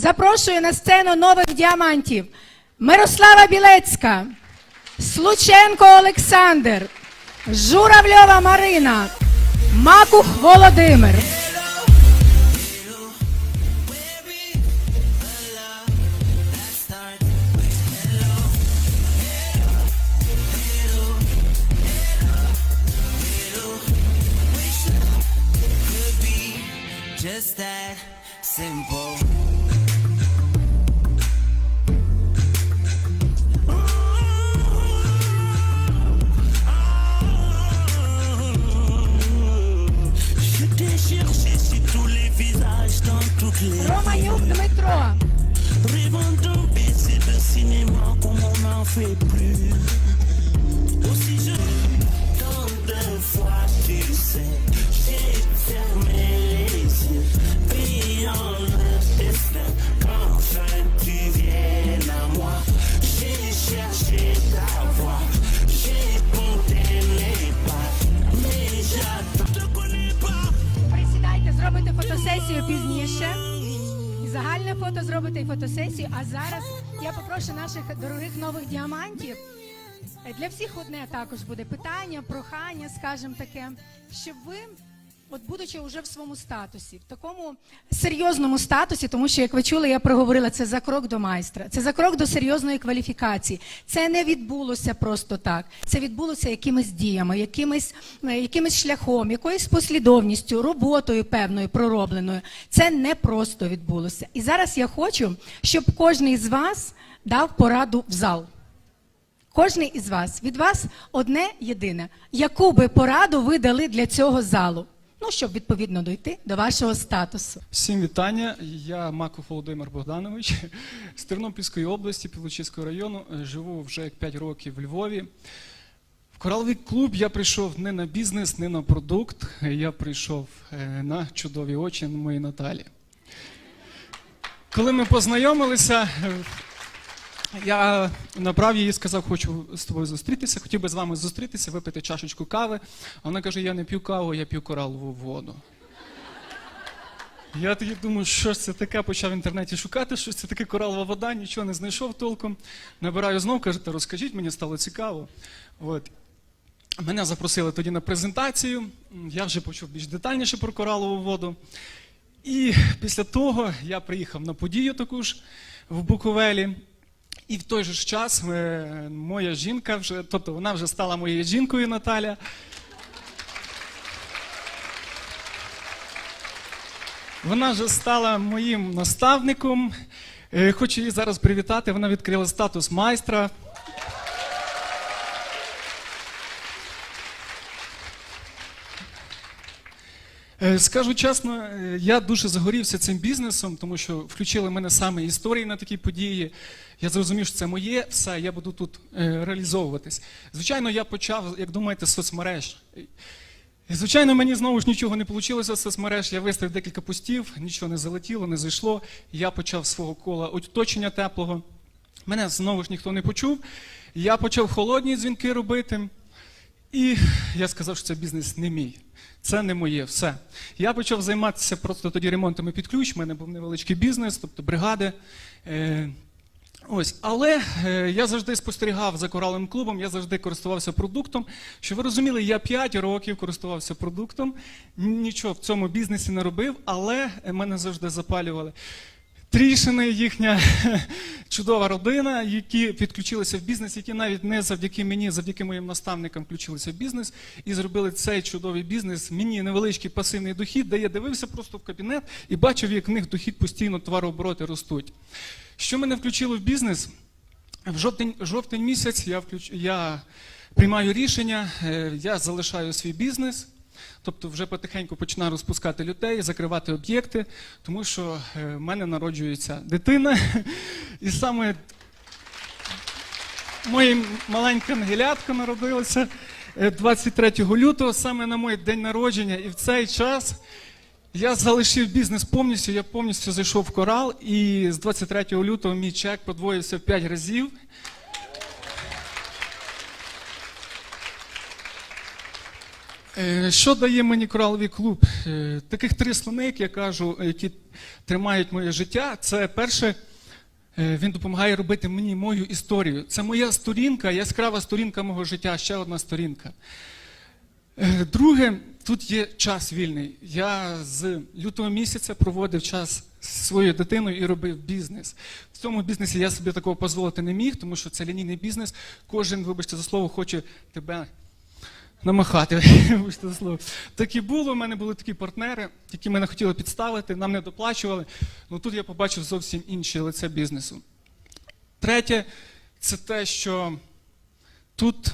запрошую на сцену нових діамантів Мирослава Білецька, Слученко Олександр, Журавльова Марина, Макух Володимир. Just that simple. Cinéma comme on n'en fait plus. Aussi je tant de fois, tu sais, j'ai fermé les yeux, priant le destin qu'enfin tu viennes à moi. J'ai cherché ta voix, j'ai compté mes pas, mais j'attends, te connais pas. присідайте, зробите фотосесію пізніше. Загальне фото зробите і фотосесію. А зараз я попрошу наших дорогих нових діамантів. Для всіх одне також буде питання, прохання, скажімо таке, щоб ви, от будучи вже в своєму статусі, в такому серйозному статусі, тому що, як ви чули, я проговорила, це за крок до майстра, це за крок до серйозної кваліфікації. Це не відбулося просто так. Це відбулося якимись діями, якимись, е, якимось шляхом, якоюсь послідовністю, роботою певною проробленою. Це не просто відбулося. І зараз я хочу, щоб кожен із вас дав пораду в зал. Кожний із вас від вас одне єдине. Яку би пораду ви дали для цього залу? Ну, щоб відповідно дойти до вашого статусу. Всім вітання. Я Маков Володимир Богданович з Тернопільської області, Пілочиського району. Е, Живу вже як 5 років в Львові. В кораловий клуб я прийшов не на бізнес, не на продукт. Я прийшов е, на чудові очі моєї Наталі. Коли ми познайомилися, я набрав її і сказав, хочу з тобою зустрітися, хотів би з вами зустрітися, випити чашечку кави. А вона каже: я не п'ю каву, я п'ю коралову воду. Я тоді думаю, що ж це таке, почав в інтернеті шукати, що це таке коралова вода, нічого не знайшов толком. Набираю знов, каже, та розкажіть, мені стало цікаво. От. Мене запросили тоді на презентацію, я вже почув більш детальніше про коралову воду. І після того я приїхав на подію таку ж в Буковелі. І в той же ж час е, моя жінка вже, тобто вона вже стала моєю жінкою Наталя. Вона вже стала моїм наставником. Е, Хочу її зараз привітати. Вона відкрила статус майстра. Скажу чесно, е, я дуже загорівся цим бізнесом, тому що включили мене саме історії на такі події. Я зрозумів, що це моє, все, я буду тут е, реалізовуватись. Звичайно, я почав, як думаєте, з соцмереж. Звичайно, мені знову ж нічого не вийшло з соцмереж. Я виставив декілька постів, нічого не залетіло, не зайшло. Я почав свого кола оточення теплого. Мене знову ж ніхто не почув. Я почав холодні дзвінки робити. І я сказав, що це бізнес не мій. Це не моє все. Я почав займатися просто тоді ремонтами під ключ. У мене був невеличкий бізнес, тобто бригади. Е, Ось, але е, я завжди спостерігав за кораловим клубом, я завжди користувався продуктом. Що ви розуміли, я 5 років користувався продуктом, нічого в цьому бізнесі не робив, але мене завжди запалювали. Трішини, їхня чудова родина, які підключилися в бізнес, які навіть не завдяки мені, завдяки моїм наставникам включилися в бізнес і зробили цей чудовий бізнес. Мені невеличкий пасивний дохід, де я дивився просто в кабінет і бачив, як в них дохід постійно товарообороти ростуть. Що мене включило в бізнес? В жовтень, жовтень місяць я, включ, я приймаю рішення, е, я залишаю свій бізнес. Тобто вже потихеньку починаю розпускати людей, закривати об'єкти, тому що е, в мене народжується дитина. І саме моє маленьке ангелятко народилося е, 23 лютого, саме на мій день народження. І в цей час я залишив бізнес повністю, я повністю зайшов в корал, і з 23 лютого мій чек подвоївся в 5 разів. Що дає мені кораловий клуб? Е, Таких три слони, як я кажу, які тримають моє життя. Це перше, е, він допомагає робити мені мою історію. Це моя сторінка, яскрава сторінка мого життя, ще одна сторінка. Е, Друге, тут є час вільний. Я з лютого місяця проводив час з своєю дитиною і робив бізнес. В цьому бізнесі я собі такого дозволити не міг, тому що це лінійний бізнес. Кожен, вибачте за слово, хоче тебе намахати. Так і було. У мене були такі партнери, які мене хотіли підставити, нам не доплачували. Ну тут я побачив зовсім інше лице бізнесу. Третє, це те, що тут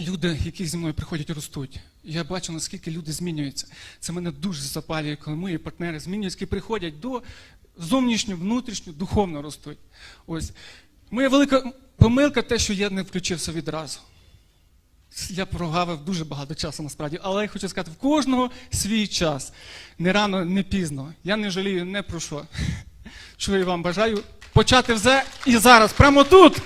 люди, які зі мною приходять, ростуть. Я бачу, наскільки люди змінюються. Це мене дуже запалює, коли мої партнери змінюються, які приходять до зовнішньо, внутрішньо, духовно ростуть. Ось. Моя велика помилка те, що я не включився відразу. Я прогавив дуже багато часу насправді, але я хочу сказати, в кожного свій час. Не рано, не пізно. Я не жалію не про що. Що я вам бажаю почати все і зараз, прямо тут.